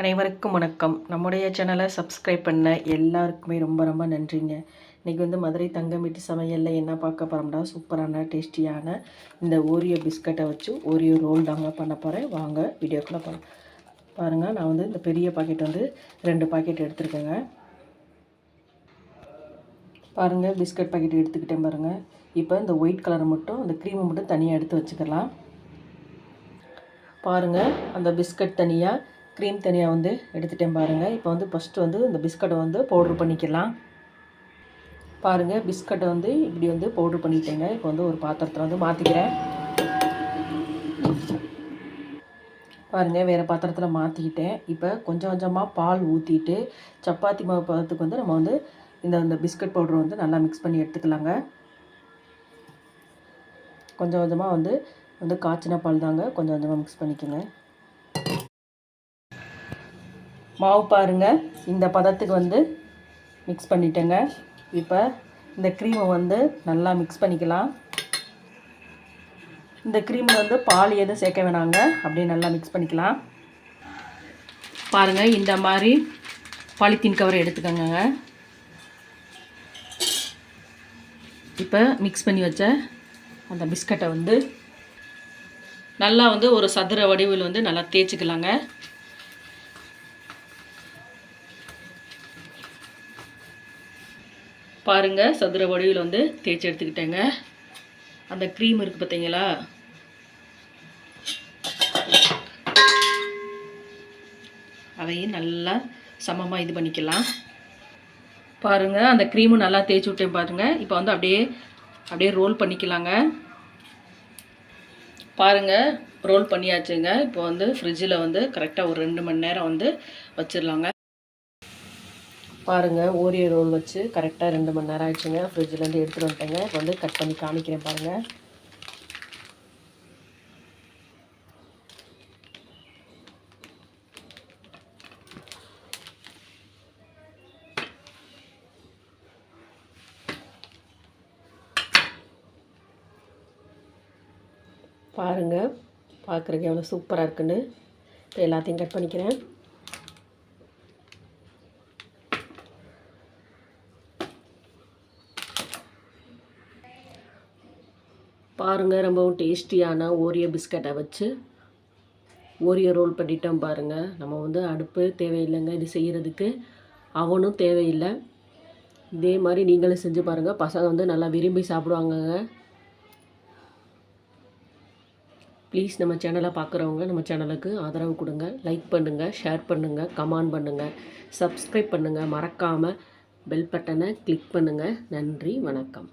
அனைவருக்கும் வணக்கம். நம்முடைய சேனலை சப்ஸ்கிரைப் பண்ண எல்லாருக்குமே ரொம்ப ரொம்ப நன்றிங்க. இன்றைக்கி வந்து மதுரை தங்கம் வீட்டு சமையலில் என்ன பார்க்க போகிறோம்னா சூப்பரான டேஸ்டியான இந்த ஓரியோ பிஸ்கட்டை வச்சு ஓரியோ ரோல் தாங்க பண்ண போகிறேன் வாங்க வீடியோக்குள்ளே போகலாம் பாருங்கள் நான் வந்து இந்த பெரிய பாக்கெட் வந்து ரெண்டு பாக்கெட் எடுத்துருக்கேங்க. பாருங்கள் பிஸ்கட் பாக்கெட் எடுத்துக்கிட்டேன் பாருங்கள் இப்போ இந்த ஒயிட் கலரை மட்டும் அந்த க்ரீமை மட்டும் தனியாக எடுத்து வச்சுக்கலாம். பாருங்கள் அந்த பிஸ்கட் தனியாக க்ரீம் தனியாக வந்து எடுத்துட்டேன் பாருங்கள் இப்போ வந்து ஃபஸ்ட்டு வந்து இந்த பிஸ்கட்டை வந்து பவுட்ரு பண்ணிக்கலாம். பாருங்கள் பிஸ்கட்டை வந்து இப்படி வந்து பவுட்ரு பண்ணிட்டேங்க. இப்போ வந்து ஒரு பாத்திரத்தில் வந்து மாற்றிக்கிறேன் பாருங்கள் வேறு பாத்திரத்தில் மாற்றிக்கிட்டேன் இப்போ கொஞ்சம் கொஞ்சமாக பால் ஊற்றிட்டு சப்பாத்தி மாவு பதத்துக்கு வந்து நம்ம வந்து இந்த இந்த பிஸ்கட் பவுட்ரு வந்து நல்லா மிக்ஸ் பண்ணி எடுத்துக்கலாங்க. கொஞ்சம் கொஞ்சமாக வந்து வந்து காய்ச்சின பால் தாங்க கொஞ்சம் கொஞ்சமாக மிக்ஸ் பண்ணிக்கோங்க. மாவு பாருங்கள் இந்த பதத்துக்கு வந்து மிக்ஸ் பண்ணிட்டேங்க. இப்போ இந்த க்ரீமை வந்து நல்லா மிக்ஸ் பண்ணிக்கலாம். இந்த க்ரீமில் வந்து பால் எதுவும் சேர்க்க வேணாங்க. அப்படியே நல்லா மிக்ஸ் பண்ணிக்கலாம். பாருங்கள் இந்த மாதிரி பாலித்தீன் கவர் எடுத்துக்கோங்க இப்போ மிக்ஸ் பண்ணி வச்ச அந்த பிஸ்கட்டை வந்து நல்லா வந்து ஒரு சதுர வடிவில் வந்து நல்லா தேய்ச்சிக்கலாங்க. பாருங்கள் சதுர வடிவில் வந்து தேய்ச்சி எடுத்துக்கிட்டேங்க. அந்த க்ரீம் இருக்குது பார்த்தீங்களா? அதையும் நல்லா சமமாக இது பண்ணிக்கலாம். பாருங்கள் அந்த க்ரீமும் நல்லா தேய்ச்சி விட்டேன் பாருங்கள் இப்போ வந்து அப்படியே அப்படியே ரோல் பண்ணிக்கலாங்க. பாருங்கள் ரோல் பண்ணியாச்சுங்க. இப்போ வந்து ஃப்ரிட்ஜில் வந்து கரெக்டாக ஒரு ரெண்டு மணி நேரம் வந்து வச்சிடலாங்க. பாருங்கள் ஓரியோ ரோல் வச்சு கரெக்டாக ரெண்டு மணி நேரம் ஆயிடுச்சுங்க. ஃப்ரிட்ஜிலேருந்து எடுத்துகிட்டு வந்துட்டேங்க. இப்போ வந்து கட் பண்ணி காமிக்கிறேன் பாருங்கள் பாருங்கள் பார்க்குறதுக்கு எவ்வளோ சூப்பராக இருக்குன்னு. இப்போ எல்லாத்தையும் கட் பண்ணிக்கிறேன். பாருங்கள் ரொம்பவும் டேஸ்டியான ஓரியோ பிஸ்கட்டை வச்சு. ஓரியோ ரோல் பண்ணிட்டோம் பாருங்கள் நம்ம வந்து அடுப்பு தேவையில்லைங்க இது செய்கிறதுக்கு அவனும் தேவையில்லை. இதே மாதிரி நீங்களும் செஞ்சு பாருங்கள் பசங்க வந்து நல்லா விரும்பி சாப்பிடுவாங்கங்க. ப்ளீஸ் நம்ம சேனலை பார்க்குறவங்க நம்ம சேனலுக்கு ஆதரவு கொடுங்க. லைக் பண்ணுங்கள் ஷேர் பண்ணுங்கள் கமெண்ட் பண்ணுங்கள் சப்ஸ்கிரைப் பண்ணுங்கள் மறக்காமல் பெல் பட்டனை கிளிக் பண்ணுங்கள் நன்றி வணக்கம்.